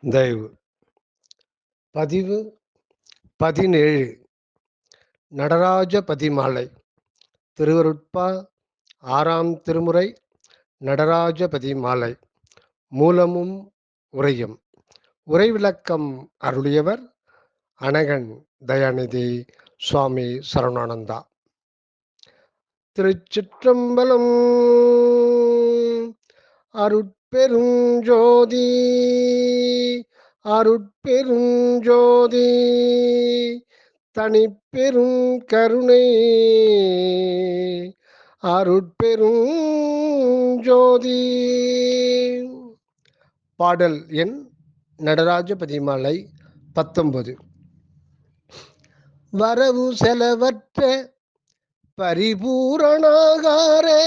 தயவு. பதிவு பதினேழு. நடராஜ பதிமாலை. திருவருட்பா ஆறாம் திருமுறை நடராஜ பதிமாலை. மூலமும் உரையும். உரை விளக்கம் அருளியவர் அனகன் தயாநிதி சுவாமி சரவணானந்தா திருச்சிற்றம்பலம் அருட் பெருஞ்சோதி அருட்பெருஞ்சோதி தனிப்பெரும் கருணை அருட்பெரும் ஜோதி பாடல் எண் நடராஜ பதிமாலை பத்தொன்பது. வரவு செலவற்ற பரிபூரணாகாரே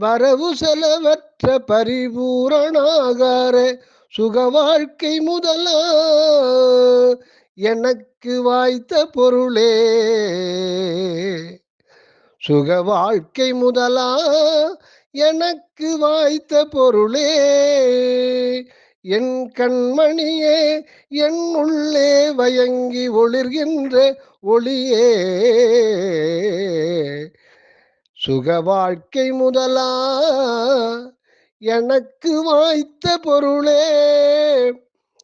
வரவு செலவற்ற பரிபூரணாகார சுக வாழ்க்கை முதலா எனக்கு வாய்த்த பொருளே. சுக வாழ்க்கை முதலா எனக்கு வாய்த்த பொருளே. என் கண்மணியே என் உள்ளே வயங்கி ஒளிர்கின்ற ஒளியே. சுக வாழ்க்கை முதலா எனக்கு வாய்த்த பொருளே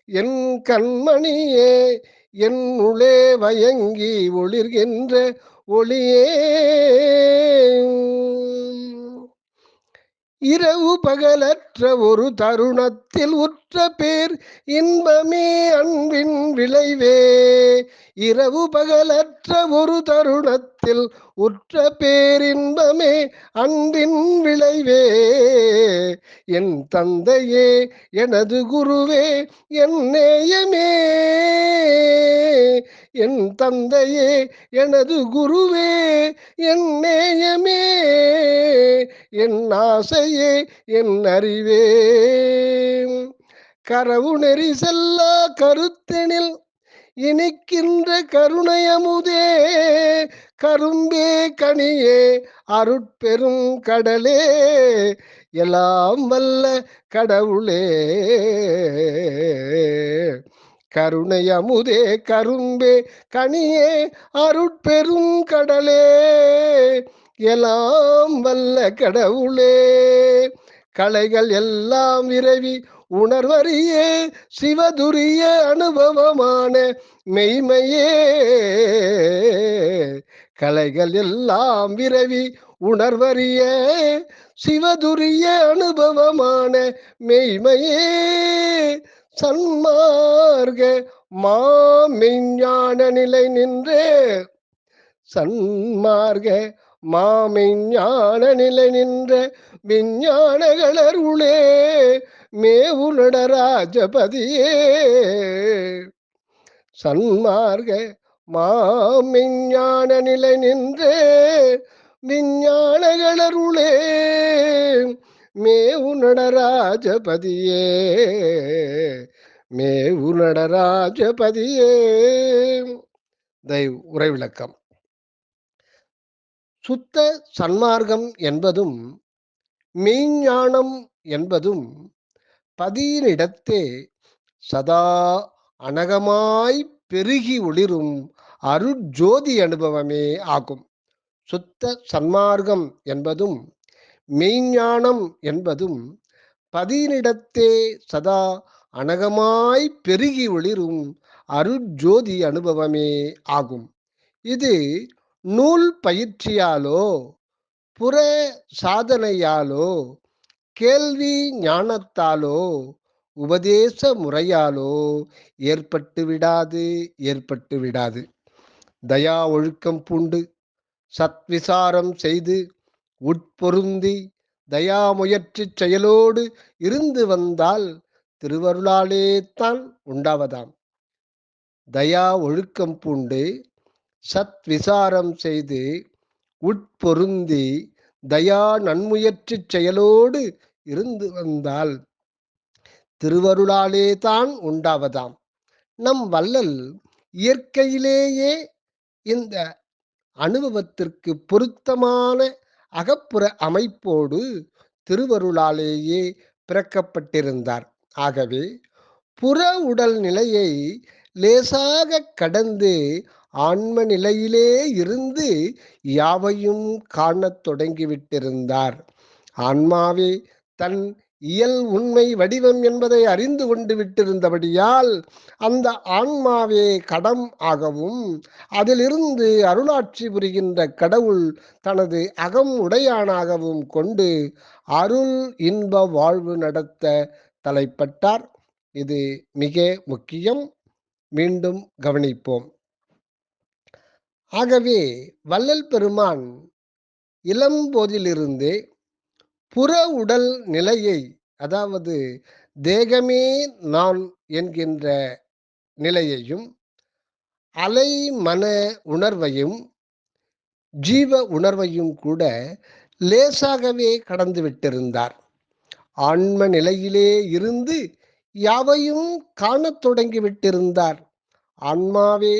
என் கண்மணியே என் உளே வயங்கி ஒளிர்கின்ற ஒளியே. இரவு பகலற்ற ஒரு தருணத்தில் பெற்ற பேர் இன்பமே அன்பின் விளைவே. இரவு பகலற்ற ஒரு தருணத்தில் உற்ற பேரின்பமே அன்பின் விளைவே. என் தந்தையே எனது குருவே என் நேயமே. என் தந்தையே எனது குருவே என் நேயமே. என் ஆசையே என் அறிவே. கரவு நெறி செல்லா கருத்தெனில் இனிக்கின்ற கருணையமுதே கரும்பே கனியே அருட்பெரும் கடலே. எல்லாம் வல்ல கடவுளே. கருணையமுதே கரும்பே கனியே அருட்பெரும் கடலே. எல்லாம் வல்ல கடவுளே. கலைகள் எல்லாம் விரவி உணர்வறியே சிவதுரிய அனுபவமான மெய்மையே. கலைகள் எல்லாம் விரவி உணர்வறிய சிவதுரிய அனுபவமான மெய்மையே. சன்மார்க மாமெஞ்ஞான நிலை நின்றே. சன்மார்க மாமெஞ்ஞான நிலை நின்ற விஞ்ஞானகளருளே. மேவுலடராஜபதியே சன்மார்க மாமிஞான நிலை நின்றே. விஞ்ஞானகளருளே மேவு நடராஜபதியே மேவு நடராஜபதியே தயவு உரை விளக்கம். சுத்த சன்மார்க்கம் என்பதும் மெய்ஞானம் என்பதும் பதியினிடத்தே சதா அனகமாய் பெருகி ஒளிரும் அருட்ஜோதி அனுபவமே ஆகும். சுத்த சன்மார்க்கம் என்பதும் மெய்ஞானம் என்பதும் பதியினிடத்தே சதா அனகமாய் பெருகி ஒளிரும் அருட்ஜோதி அனுபவமே ஆகும். இது நூல் பயிற்சியாலோ புற சாதனையாலோ கேள்வி ஞானத்தாலோ உபதேச முறையாலோ ஏற்பட்டு விடாது ஏற்பட்டு விடாது. தயா ஒழுக்கம் பூண்டு சத்விசாரம் செய்து உட்பொருந்தி தயா முயற்சி செயலோடு இருந்து வந்தால் திருவருளாலே தான் உண்டாவதாம். தயா ஒழுக்கம் பூண்டு சத் விசாரம் செய்து உட்பொருந்தி தயா நன்முயற்சி செயலோடு இருந்து வந்தால் திருவருளாலே தான் உண்டாவதாம். நம் வள்ளல் இயற்கையிலேயே இந்த அனுபவத்திற்கு பொருத்தமான அகப்புற அமைப்போடு திருவருளாலேயே பிறக்கப்பட்டிருந்தார். ஆகவே புற உடல் நிலையை லேசாக கடந்து ஆன்ம நிலையிலே இருந்து யாவையும் காணத் தொடங்கிவிட்டிருந்தார். ஆன்மாவே தன் இயல் உண்மை வடிவம் என்பதை அறிந்து கொண்டு விட்டிருந்தபடியால் அந்த ஆன்மாவே கடம் ஆகவும் அதிலிருந்து அருளாட்சி புரிகின்ற கடவுள் தனது அகம் உடையானாகவும் கொண்டு அருள் இன்ப வாழ்வு நடத்த தலைப்பட்டார். இது மிக முக்கியம். மீண்டும் கவனிப்போம். ஆகவே வள்ளல் பெருமான் இளம்போதிலிருந்தே புற உடல் நிலையை அதாவது தேகமே நான் என்கின்ற நிலையையும் அலை மன உணர்வையும் ஜீவ உணர்வையும் கூட லேசாகவே கடந்து விட்டிருந்தார். ஆன்ம நிலையிலே இருந்து யாவையும் காணத் தொடங்கி விட்டிருந்தார். ஆன்மாவே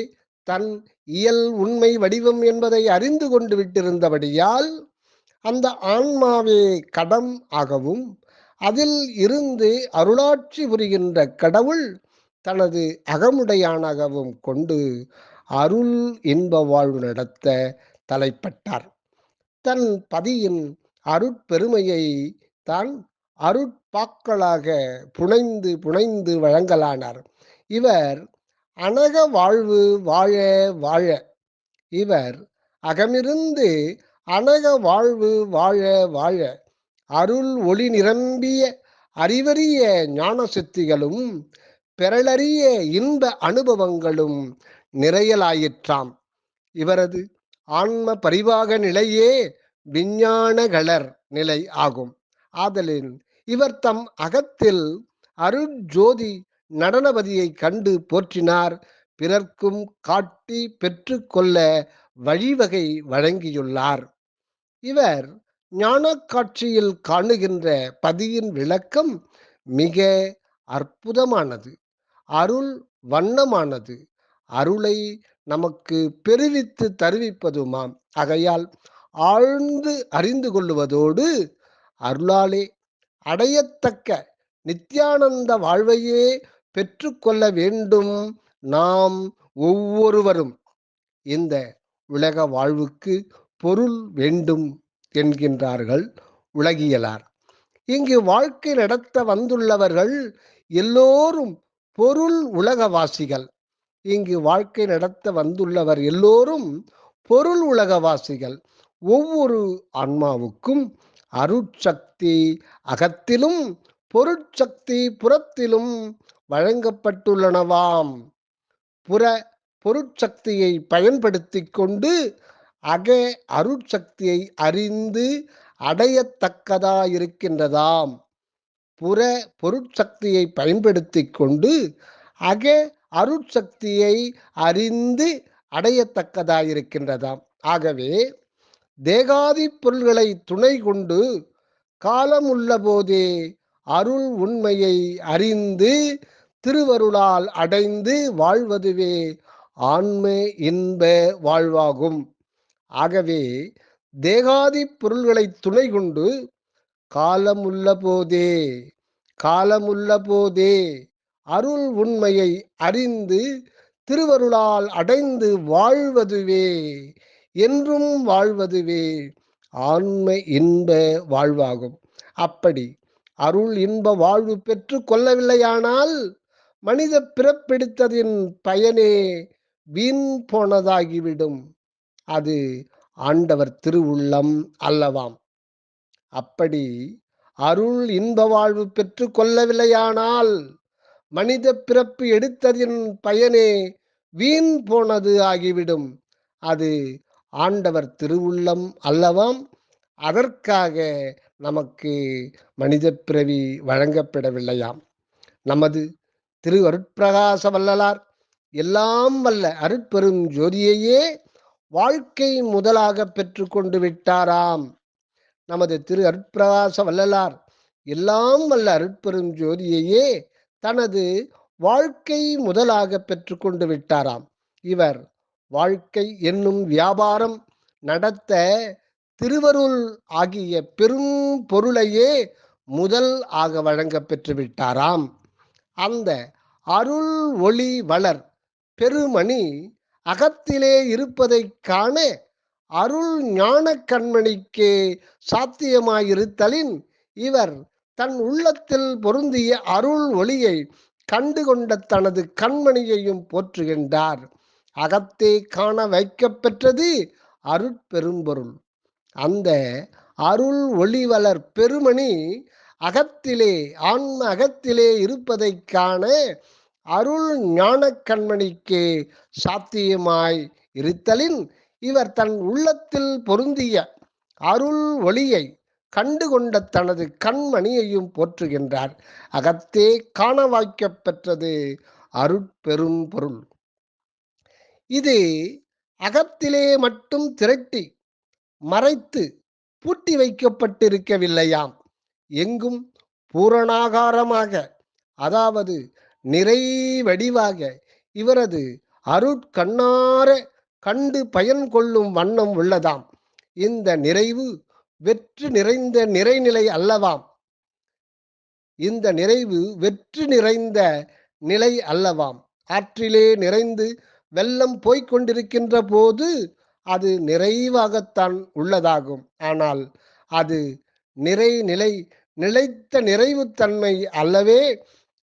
தன் இயல் உண்மை வடிவம் என்பதை அறிந்து கொண்டு விட்டிருந்தபடியால் அந்த ஆன்மாவே கடம் ஆகவும் அதில் இருந்து அருளாட்சி புரிகின்ற கடவுள் தனது அகமுடையானாகவும் கொண்டு அருள் இன்ப வாழ்வு நடத்த தலைப்பட்டார். தன் பதியின் அருட்பெருமையை தான் அருட்பாக்களாக புனைந்து புனைந்து வழங்கலானார். இவர் அனக வாழ்வு வாழ வாழ. இவர் அகமிருந்து அனக வாழ்வு வாழ வாழ அருள் ஒளி நிரம்பிய அறிவறிய ஞான சித்திகளும் பெறலறிய இன்ப அனுபவங்களும் நிறையலாயிற்றாம். இவரது ஆன்ம பரிவாக நிலையே விஞ்ஞானகளர் நிலை ஆகும். ஆதலின் இவர் தம் அகத்தில் அருட்ஜோதி நடனபதியை கண்டு போற்றினார். பிறர்க்கும் காட்டி பெற்றுக்கொள்ள வழிவகை வழங்கியுள்ளார். இவர் ஞான காட்சியில் காணுகின்ற பதியின் விளக்கம் மிக அற்புதமானது அருள் வண்ணமானது அருளை நமக்கு பெருவித்து தருவிப்பதுமாம். ஆகையால் ஆழ்ந்து அறிந்து கொள்ளுவதோடு அருளாலே அடையத்தக்க நித்யானந்த வாழ்வையே பெற்றுக்கொள்ள வேண்டும் நாம் ஒவ்வொருவரும். இந்த உலக வாழ்வுக்கு பொருள் வேண்டும் என்கின்றார்கள் உலகியலார். இங்கு வாழ்க்கை நடத்த வந்துள்ளவர்கள் எல்லோரும் பொருள் உலகவாசிகள். இங்கு வாழ்க்கை நடத்த வந்துள்ளவர் எல்லோரும் பொருள் உலகவாசிகள். ஒவ்வொரு ஆன்மாவுக்கும் அருட்சக்தி அகத்திலும் பொருட்சக்தி புறத்திலும் வழங்கப்பட்டுள்ளனவாம். புற பொருட்சக்தியை பயன்படுத்தி கொண்டு அக அருட்சக்தியை அறிந்து அடையத்தக்கதாயிருக்கின்றதாம். புற பொருட்சக்தியை பயன்படுத்தி கொண்டு அக அருட்சக்தியை அறிந்து அடையத்தக்கதாயிருக்கின்றதாம். ஆகவே தேகாதி பொருள்களை துணை கொண்டு காலமுள்ள போதே அருள் உண்மையை அறிந்து திருவருளால் அடைந்து வாழ்வதுவே ஆன்ம இன்ப வாழ்வாகும். ஆகவே தேகாதி பொருள்களை துணை கொண்டு காலமுள்ள போதே காலமுள்ள போதே அருள் உண்மையை அறிந்து திருவருளால் அடைந்து வாழ்வதுவே என்றும் வாழ்வதுவே ஆண்மை இன்ப வாழ்வாகும். அப்படி அருள் இன்ப வாழ்வு பெற்று கொள்ளவில்லையானால் மனித பிறப்பெடுத்ததின் பயனே வீண் போனதாகிவிடும். அது ஆண்டவர் திருவுள்ளம் அல்லவாம். அப்படி அருள் இன்ப வாழ்வு பெற்று கொள்ளவில்லையானால் மனித பிறப்பு எடுத்ததின் பயனே வீண் போனது ஆகிவிடும். அது ஆண்டவர் திருவுள்ளம் அல்லவாம். அதற்காக நமக்கு மனித பிறவி வழங்கப்படவில்லையாம். நமது திரு அருட்பிரகாச வல்லலார் எல்லாம் வல்ல அருட்பெரும் ஜோதியையே வாழ்க்கை முதலாக பெற்று கொண்டு விட்டாராம். நமது திரு அருட்பிரகாச வல்லலார் எல்லாம் வல்ல அருட்பெரும் ஜோதியையே தனது வாழ்க்கை முதலாக பெற்று கொண்டு விட்டாராம். இவர் வாழ்க்கை என்னும் வியாபாரம் நடத்த திருவருள் ஆகிய பெரும் பொருளையே முதல் ஆக வழங்க பெற்று விட்டாராம். அந்த அருள் ஒளி வளர் பெருமணி அகத்திலே இருப்பதை காண. அருள் ஞான கண்மணிக்கே சாத்தியமாயிருத்தலின் இவர் தன் உள்ளத்தில் பொருந்திய அருள் ஒளியை கண்டுகொண்ட தனது கண்மணியையும் போற்றுகின்றார். அகத்தே காண வைக்கப்பெற்றது அருட்பெரும்பொருள் அந்த அருள் ஒளிவலர் பெருமணி அகத்திலே ஆன்ம அகத்திலே இருப்பதைக் காண. அருள் ஞான கண்மணிக்கே சாத்தியமாய் இருத்தலின் இவர் தன் உள்ளத்தில் பொருந்திய அருள் ஒளியை கண்டுகொண்ட தனது கண்மணியையும் போற்றுகின்றார். அகத்தே காண வாய்க்கப் பெற்றது அருட்பெரும் பொருள். இது அகத்திலே மட்டும் திரட்டி மறைத்து பூட்டி வைக்கப்பட்டிருக்கவில்லையாம். எங்கும் பூரணாகாரமாக அதாவது நிறை வடிவாக இவரது அருட்கண்ணார கண்டு பயன் கொள்ளும் வண்ணம் உள்ளதாம். இந்த நிறைவு வெற்று நிறைந்த நிறைநிலை அல்லவாம். இந்த நிறைவு வெற்று நிறைந்த நிலை அல்லவாம். ஆற்றிலே நிறைந்து வெள்ளம் போய்க் கொண்டிருக்கின்ற போது அது நிறைவாகத்தான் உள்ளதாகும். ஆனால் அது நிறைநிலை நிலைத்த நிறைவுத்தன்மை அல்லவே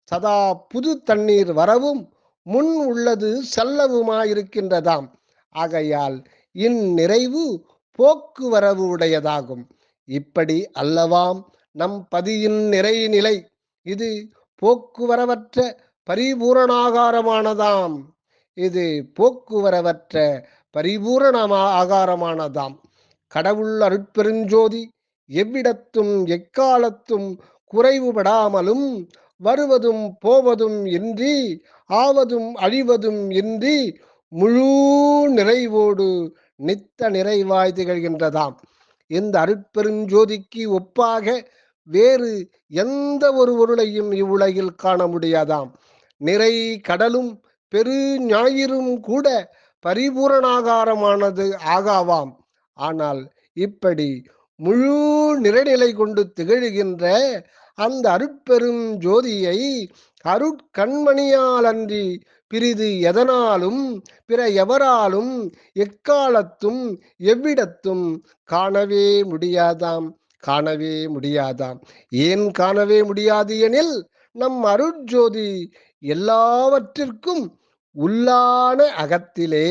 சதா புது தண்ணீர் வரவும் முன் உள்ளது செல்லவுமாயிருக்கின்றதாம். ஆகையால் இந்நிறைவு போக்குவரவு உடையதாகும். இப்படி அல்லவாம் நம் பதியின் நிறைநிலை. இது போக்குவரவற்ற பரிபூரணாகாரமானதாம். இது போக்குவரவற்ற பரிபூரணமா ஆகாரமானதாம். கடவுள் அருட்பெருஞ்சோதி எவ்விடத்தும் எக்காலத்தும் குறைவுபடாமலும் வருவதும் போவதும் இன்றி ஆவதும் அழிவதும் இன்றி முழு நிறைவோடு நித்த நிறைவாய் திகழ்கின்றதாம். இந்த அருட்பெருஞ்சோதிக்கு ஒப்பாக வேறு எந்த ஒரு பொருளையும் இவ்வுலகில் காண முடியாதாம். நிறை கடலும் பெரு ஞாயிறும் கூட பரிபூரணாகாரமானது ஆகாவாம். ஆனால் இப்படி முழு நிறைநிலை கொண்டு திகழ்கின்ற அந்த அருட்பெரும் ஜோதியை அருட்கண்மணியால் அன்றி பிரிது எதனாலும் பிற எவராலும் எக்காலத்தும் எவ்விடத்தும் காணவே முடியாதாம் காணவே முடியாதாம். ஏன் காணவே முடியாது எனில் நம் அருட்ஜோதி எல்லாவற்றிற்கும் உள்ளான அகத்திலே.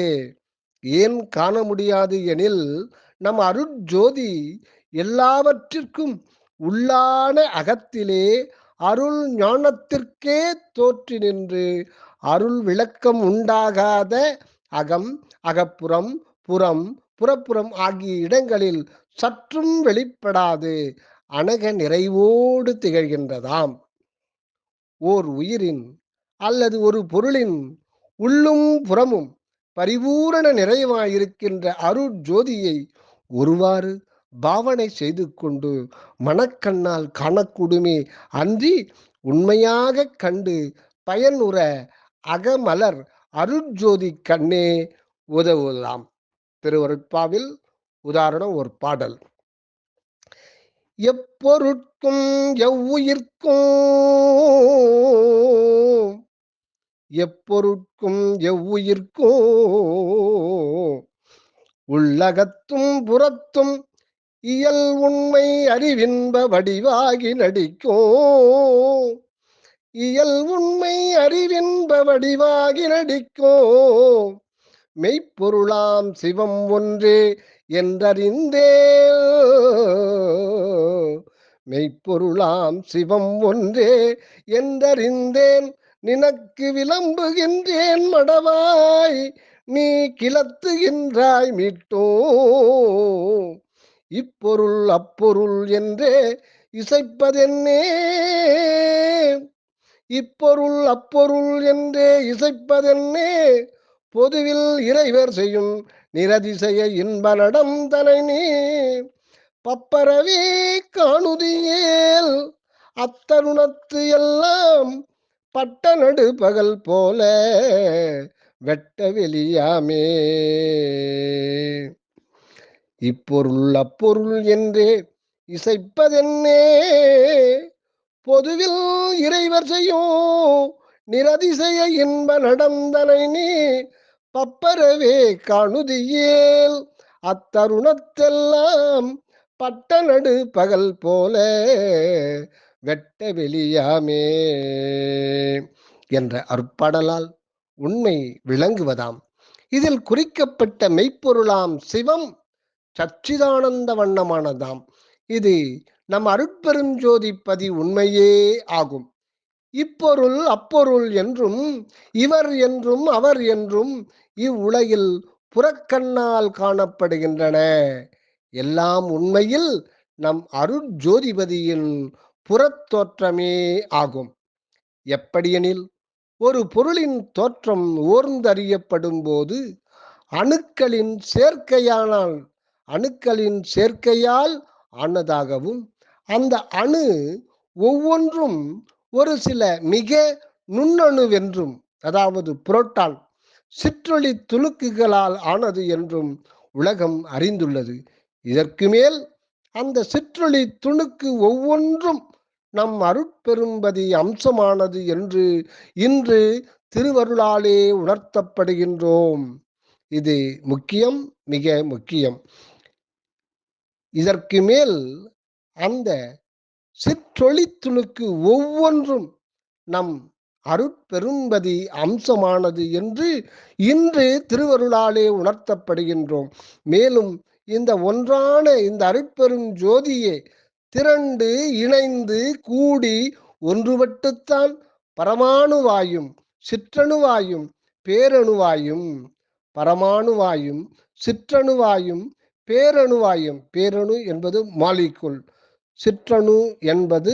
ஏன் காண முடியாது எனில் நம் அருட்ஜோதி எல்லாவற்றிற்கும் உள்ளான அகத்திலே அருள் ஞானத்திற்கே தோற்றி நின்று அருள் விளக்கம் உண்டாகாத அகம் அகப்புறம் புறம் புறப்புறம் ஆகிய இடங்களில் சற்றும் வெளிப்படாது அணக நிறைவோடு திகழ்கின்றதாம். ஓர் உயிரின் அல்லது ஒரு பொருளின் உள்ளும் புறமும் பரிபூரண நிறைவாயிருக்கின்ற அருட்ஜோதியை ஒருவாறு பாவனை செய்து கொண்டு மனக்கண்ணால் காணக்கூடுமே அன்றி உண்மையாக கண்டு பயனுற அகமலர் அருட்ஜோதி கண்ணே உதவுலாம் திருவருட்பாவில் உதாரணம் ஒரு பாடல். எப்பொருட்கும் எவ்வுயிர்க்கும் எப்பொருட்கும் எவ்வுயிர்க்கும் உள்ளகத்தும் புறத்தும் இயல் உண்மை அறிவின்ப வடிவாகி நடிக்கும். இயல் உண்மை அறிவின்ப வடிவாகி நடிக்கும். மெய்ப்பொருளாம் சிவம் ஒன்றே என்றறிந்தே மெய்ப்பொருளாம் சிவம் ஒன்றே என்றறிந்தேன் நினக்கு விளம்புகின்றேன் மடவாய் நீ கிளத்துகின்றாய் மீட்டோ. இப்பொருள் அப்பொருள் என்றே இசைப்பதென்னே? இப்பொருள் அப்பொருள் என்றே இசைப்பதென்னே? பொதுவில் இறைவர் செய்யும் நிரதிசய இன்ப நடம் தனை நீ பப்பரவே காணுதியேல் அத்தருணத்து எல்லாம் பட்ட நடு பகல் போல வெட்ட வெளியாமே. இப்பொருள் அப்பொருள் என்றே இசைப்பதென்னே? பொதுவில் இறைவர் செய்யும் நிரதிசய இன்ப நடந்தனை நீ பப்பரவே காணுதியேல். அத்தருணத்தெல்லாம் பட்ட நடு பகல் போல வெட்ட வெளியாமே என்ற அற்படலால் உண்மை விளங்குவதாம். இதில் குறிக்கப்பட்ட மெய்ப்பொருளாம் சிவம் சச்சிதானந்த வண்ணமானதாம். இது நம் அருட்பெருஞ்சோதி பதி உண்மையே ஆகும். இப்பொருள் அப்பொருள் என்றும் இவர் என்றும் அவர் என்றும் இவ்வுலகில் புறக்கண்ணால் காணப்படுகின்றன. எல்லாம் உண்மையில் நம் அருட்ஜோதிபதியின் புறத்தோற்றமே ஆகும். எப்படியெனில் ஒரு பொருளின் தோற்றம் ஓர்ந்தறியப்படும் போது அணுக்களின் சேர்க்கையானால் அணுக்களின் சேர்க்கையால் ஆனதாகவும் அந்த அணு ஒவ்வொன்றும் ஒரு சில மிக நுண்ணணுவென்றும் அதாவது புரோட்டான் சிற்றொளி துணுக்குகளால் ஆனது என்றும் உலகம் அறிந்துள்ளது. இதற்கு மேல் அந்த சிற்றொளி துணுக்கு ஒவ்வொன்றும் நம் அருட்பெரும்பதி அம்சமானது என்று இன்று திருவருளாலே உணர்த்தப்படுகின்றோம். இது முக்கியம் மிக முக்கியம். இதற்கு மேல் அந்த சிற்றொளி துணுக்கு ஒவ்வொன்றும் நம் அருட்பெரும்பதி அம்சமானது என்று இன்று திருவருளாலே உணர்த்தப்படுகின்றோம். மேலும் இந்த ஒன்றான இந்த அருட்பெரும் ஜோதியே திரண்டு இணைந்து கூடி ஒன்றுபட்டுத்தான் பரமாணுவாயும் சிற்றணுவாயும் பேரணுவாயும் பரமாணுவாயும் சிற்றணுவாயும் பேரணுவாயும் பேரணு என்பது மாலிகுல் சிற்றணு என்பது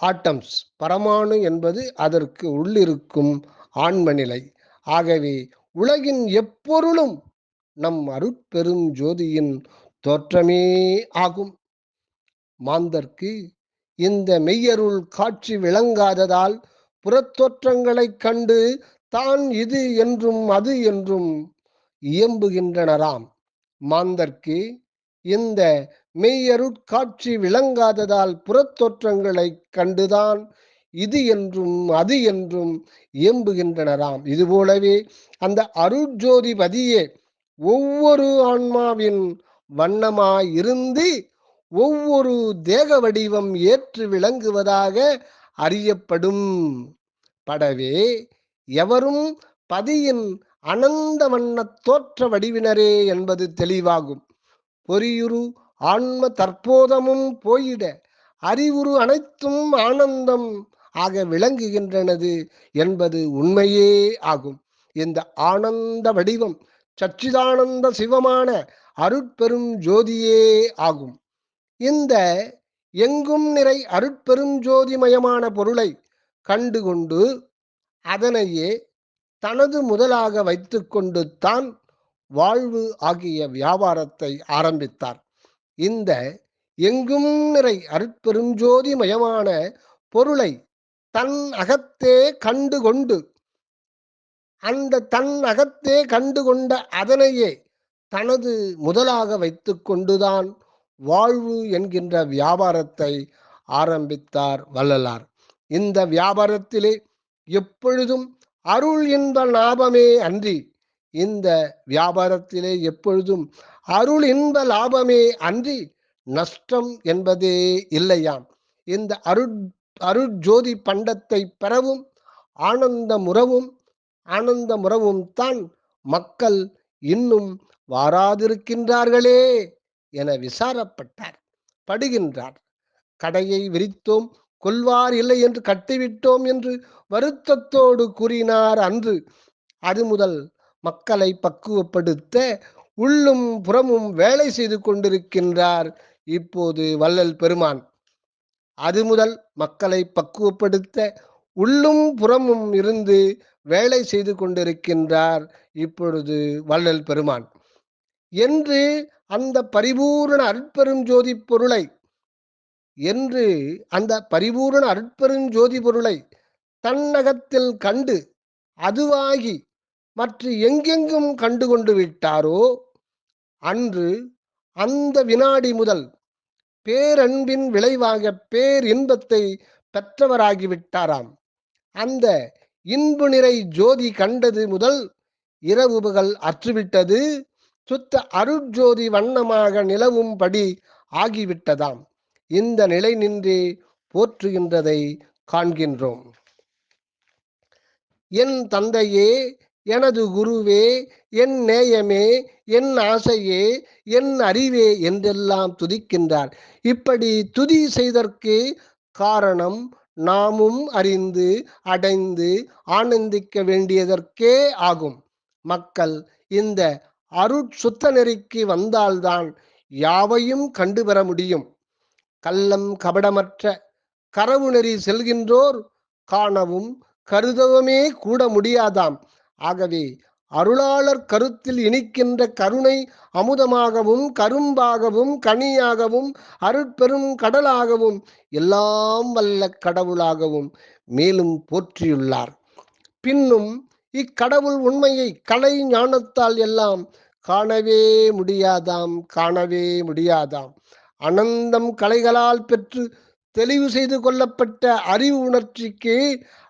ஆட்டம்ஸ். பரமாணு என்பது அதற்கு உள்ளிருக்கும் ஆன்மநிலை. ஆகவே உலகின் எப்பொருளும் நம் அருட்பெரும் ஜோதியின் தோற்றமே ஆகும். மாந்தர்க்கு இந்த மெய்யருள் காட்சி விளங்காததால் புறத்தோற்றங்களைக் கண்டு தான் இது என்றும் அது என்றும் இயம்புகின்றனராம். மாந்தர்க்கு இந்த மெய்யருட்காட்சி விளங்காததால் புறத்தோற்றங்களைக் கண்டுதான் இது என்றும் அது என்றும் இயம்புகின்றனராம் இதுபோலவே அந்த அருட்ஜோதிபதியே ஒவ்வொரு ஆன்மாவின் வண்ணமாய் இருந்து ஒவ்வொரு தேக வடிவம் ஏற்று விளங்குவதாக அறியப்படும். படவே எவரும் பதியின் அனந்த வண்ண தோற்ற வடிவினரே என்பது தெளிவாகும். பொறியுரு ஆன்ம தற்போதமும் போயிட அறிவுரு அனைத்தும் ஆனந்தம் ஆக விளங்குகின்றனது என்பது உண்மையே ஆகும். இந்த ஆனந்த வடிவம் சச்சிதானந்த சிவமான அருட்பெரும் ஜோதியே ஆகும். இந்த எங்கும் நிறை அருட்பெரும் ஜோதிமயமான பொருளை கண்டுகொண்டு அதனையே தனது முதலாக வைத்துக்கொண்டு தான் வாழ்வு ஆகிய வியாபாரத்தை ஆரம்பித்தார். இந்த எங்கும் நிறை அருட்பெருஞ்சோதி மயமான பொருளை தன் அகத்தே கண்டு கொண்டு அந்த தன் அகத்தே கண்டு கொண்ட அதனையே தனது முதலாக வைத்து கொண்டுதான் வாழ்வு என்கின்ற வியாபாரத்தை ஆரம்பித்தார் வள்ளலார். இந்த வியாபாரத்திலே எப்பொழுதும் அருள் இன்ப லாபமே அன்றி இந்த வியாபாரத்திலே எப்பொழுதும் அருள் இன்ப லாபமே அன்றி நஷ்டம் என்பதே இல்லையாம். இந்த அருட் அருட்ஜோதி பண்டத்தை பெறவும் ஆனந்த முறவும் ஆனந்த முறவும் தான் மக்கள் இன்னும் வாராதிருக்கின்றார்களே என விசாரப்பட்டார். படுகின்றார். கடையை விரித்தோம். கொல்வார் இல்லை என்று கட்டிவிட்டோம் என்று வருத்தத்தோடு கூறினார் அன்று. அது முதல் மக்களை பக்குவப்படுத்த உள்ளும் புறமும் வேலை செய்து கொண்டிருக்கின்றார் இப்போது வள்ளல் பெருமான். அது முதல் மக்களை பக்குவப்படுத்த உள்ளும் புறமும் இருந்து வேலை செய்து கொண்டிருக்கின்றார் இப்பொழுது வள்ளல் பெருமான். என்று அந்த பரிபூரண அற்பெரும் ஜோதி பொருளை என்று அந்த பரிபூரண அருட்பெரும் ஜோதி பொருளை தன்னகத்தில் கண்டு அதுவாகி மற்ற எங்கெங்கும் கண்டு கொண்டு விட்டாரோ அன்று அந்த வினாடி முதல் பேரன்பின் விளைவாக பேர் இன்பத்தை பெற்றவராகிவிட்டாராம் அந்த இன்பு நிறை ஜோதி கண்டது முதல் இரவு பகல் அற்றுவிட்டது சுத்த அருட்ஜோதி வண்ணமாக நிலவும்படி ஆகிவிட்டதாம். இந்த நிலை நின்றே போற்றுகின்றதை காண்கின்றோம். என் தந்தையே எனது குருவே என் நேயமே என் ஆசையே என் அறிவே என்றெல்லாம் துதிக்கின்றார். இப்படி துதி செய்தற்கு காரணம் நாமும் அறிந்து அடைந்து ஆனந்திக்க வேண்டியதற்கே ஆகும். மக்கள் இந்த அருட்சுத்த நெறிக்கு வந்தால்தான் யாவையும் கண்டுபெற முடியும். கள்ளம் கபடமற்ற கரவு நெறி செல்கின்றோர் காணவும் கருதவுமே கூட முடியாதாம். ஆகவே அருளாளர் கருத்தில் இனிக்கின்ற கருணை அமுதமாகவும் கரும்பாகவும் கனியாகவும் அருட்பெரும் கடலாகவும் எல்லாம் வல்ல கடவுளாகவும் மேலும் போற்றியுள்ளார். பின்னும் இக்கடவுள் உண்மையை கலை ஞானத்தால் எல்லாம் காணவே முடியாதாம் காணவே முடியாதாம். அனந்தம் கலைகளால் பெற்று தெளிவு செய்து கொள்ளப்பட்ட அறிவு உணர்ச்சிக்கு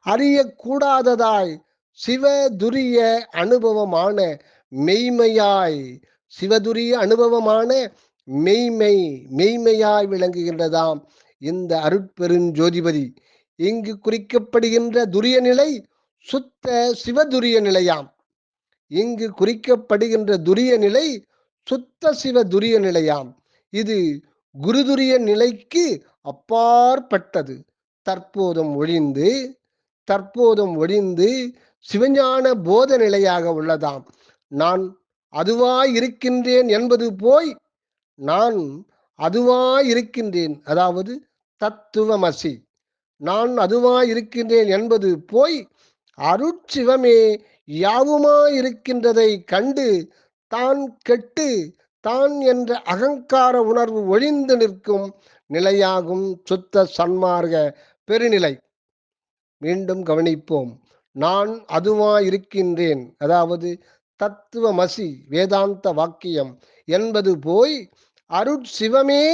அறியக்கூடாததாய் சிவதுரிய அனுபவமான மெய்மையாய் சிவதுரிய அனுபவமான மெய்மை மெய்மையாய் விளங்குகின்றதாம் இந்த அருட்பெருஞ்சோதிபதி இங்கு குறிக்கப்படுகின்ற துரிய நிலை சுத்த சிவதுரிய நிலையாம். இங்கு குறிக்கப்படுகின்ற துரிய நிலை சுத்த சிவ துரிய நிலையாம். இது குருதுரிய நிலைக்கு அப்பாற்பட்டது. தற்போதும் ஒழிந்து தற்போதும் ஒழிந்து சிவஞான போத நிலையாக உள்ளதாம். நான் அதுவாய் இருக்கின்றேன் என்பது போய் நான் அதுவாய் இருக்கின்றேன் அதாவது தத்துவமசி. நான் அதுவாய் இருக்கின்றேன் என்பது போய் அருட்சிவமே யாவுமாய் இருக்கின்றதை கண்டு தான் கெட்டு தான் என்ற அகங்கார உணர்வு ஒழிந்து நிற்கும் நிலையாகும் சுத்த சன்மார்க பெருநிலை. மீண்டும் கவனிப்போம். நான் அதுவா இருக்கின்றேன் அதாவது தத்துவமசி வேதாந்த வாக்கியம் என்பது போய் அருட்சிவமே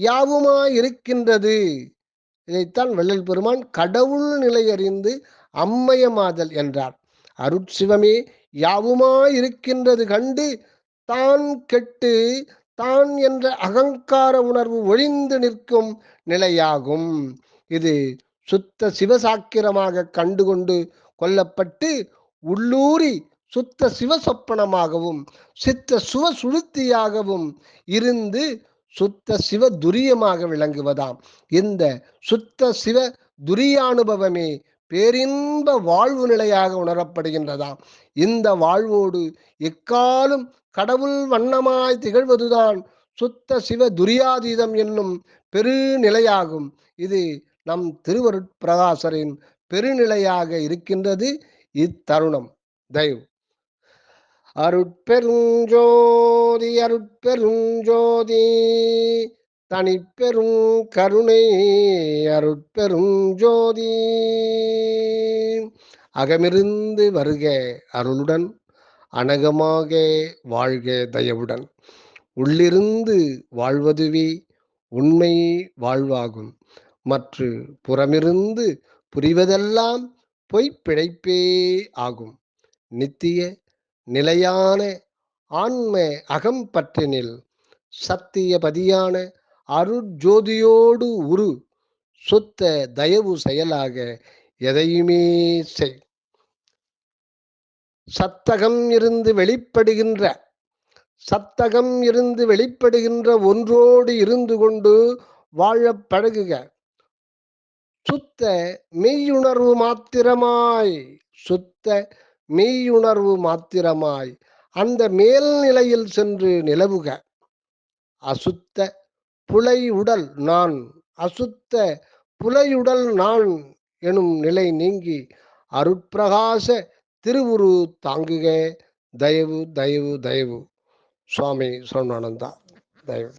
யாவுமா இருக்கின்றது இதைத்தான் வள்ளல் பெருமான் கடவுள் நிலை அறிந்து அம்மயமாதல் என்றார். அருட்சிவமே யாவுமா இருக்கின்றது கண்டு தான் கெட்டு தான் என்ற அகங்கார உணர்வு ஒழிந்து நிற்கும் நிலையாகும். இது சுத்த சிவசாக்கிரமாக கண்டுகொண்டு கொல்லப்பட்டு உள்ளூரி சுத்த சிவசொப்பனமாகவும் சித்த சுவ சுழுத்தியாகவும் இருந்து சுத்த சிவ துரியமாக விளங்குவதாம். இந்த சுத்த சிவ துரியானுபவமே பேரின்ப வாழ்வு நிலையாக உணரப்படுகின்றதாம். இந்த வாழ்வோடு எக்காலும் கடவுள் வண்ணமாய் திகழ்வதுதான் சுத்த சிவ துரியாதீதம் என்னும் பெருநிலையாகும். இது நம் திருவருட்பிரகாசரின் பெருநிலையாக இருக்கின்றது இத்தருணம். தயவு. அருட்பெருஞ்சோதி அருட்பெருஞ்சோதி தனிப்பெரும் கருணை அருட்பெருஞ்சோதி அகமிருந்து வருக அருளுடன் அனகமாக வாழ்க தயவுடன். உள்ளிருந்து வாழ்வதுவே உண்மை வாழ்வாகும். மற்ற புறமிருந்து புரிவதெல்லாம் பொய்ப்பிழைப்பே ஆகும். நித்திய நிலையான ஆன்ம அகம்பற்றினில் சத்தியபதியான அருட்ஜோதியோடு உரு சொத்த தயவு செயலாக எதையுமே செய். சத்தகம் இருந்து வெளிப்படுகின்ற சத்தகம் இருந்து வெளிப்படுகின்ற ஒன்றோடு இருந்து கொண்டு வாழப் பழகுக. சுத்த மெய்யுணர்வு மாத்திரமாய் சுத்த மெய்யுணர்வு மாத்திரமாய் அந்த மேல்நிலையில் சென்று நிலவுக. அசுத்த புலையுடல் நான் அசுத்த புலையுடல் நான் எனும் நிலை நீங்கி அருட்பிரகாச திருவுரு தாங்குக. தயவு தயவு தயவு. சுவாமி சரவணானந்தா தயவு.